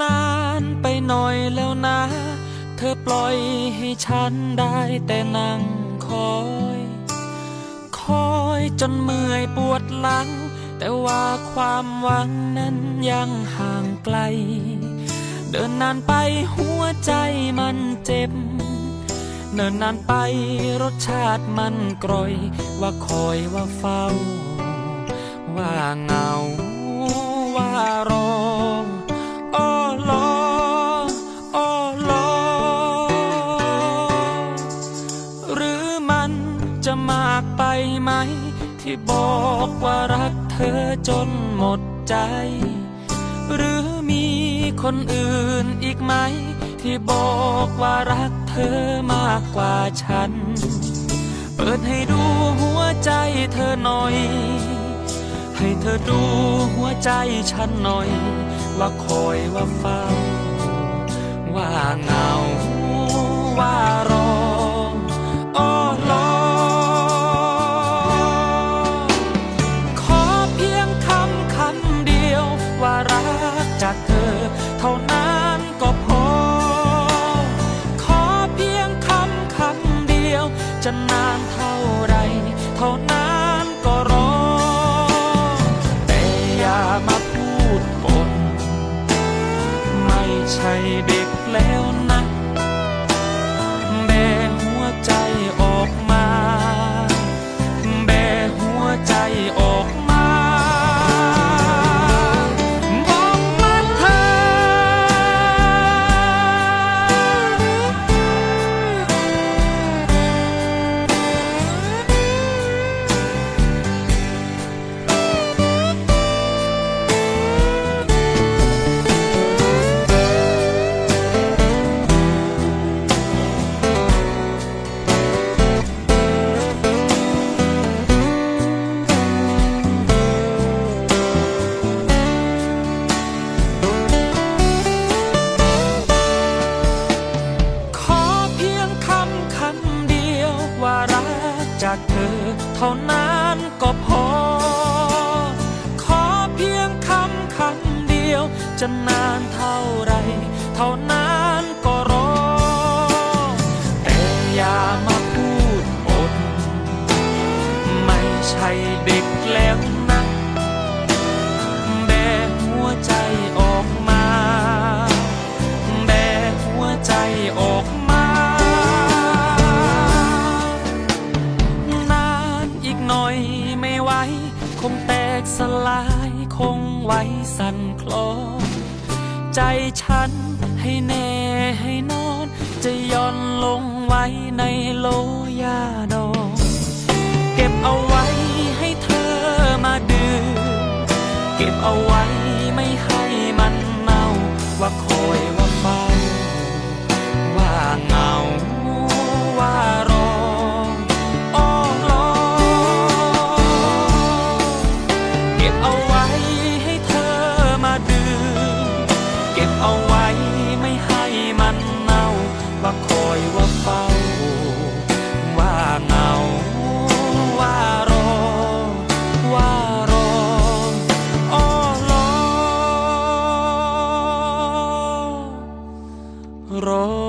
นานไปหน่อยแล้วนะ เธอปล่อยให้ฉันได้แต่นั่งคอย คอยจนเมื่อยปวดหลัง แต่ว่าความหวังนั้นยังห่างไกล เดินนานไปหัวใจมันเจ็บ เดินนานไปรสชาติมันกร่อย ว่าคอยว่าเฝ้า ว่าเงา จะมากไปไหม ที่บอกว่ารักเธอจนหมดใจ หรือมีคนอื่นอีกไหม ที่บอกว่ารักเธอมากกว่าฉัน เปิดให้ดูหัวใจเธอหน่อย ให้เธอดูหัวใจฉันหน่อย ว่าคอยว่าเฝ้า ว่าเหงาว่าร ใท่านั้นก็พอ ขอเพียงคำคำเดียว จะนานเท่าไรเท่านั้นก็รอ แต่อย่ามาพูดอด ไม่ใช่เด็กแล้ว คงแตกสลายคงไว้สั่นคลอนใจฉันให้แน่ให้นอน จะย่อนลงไว้ในโลยาดองเก็บเอาไว้ให้เธอมาดื่มเก็บเอาไว้ไม่ให้มันเน่าว่าคอยว่า roh.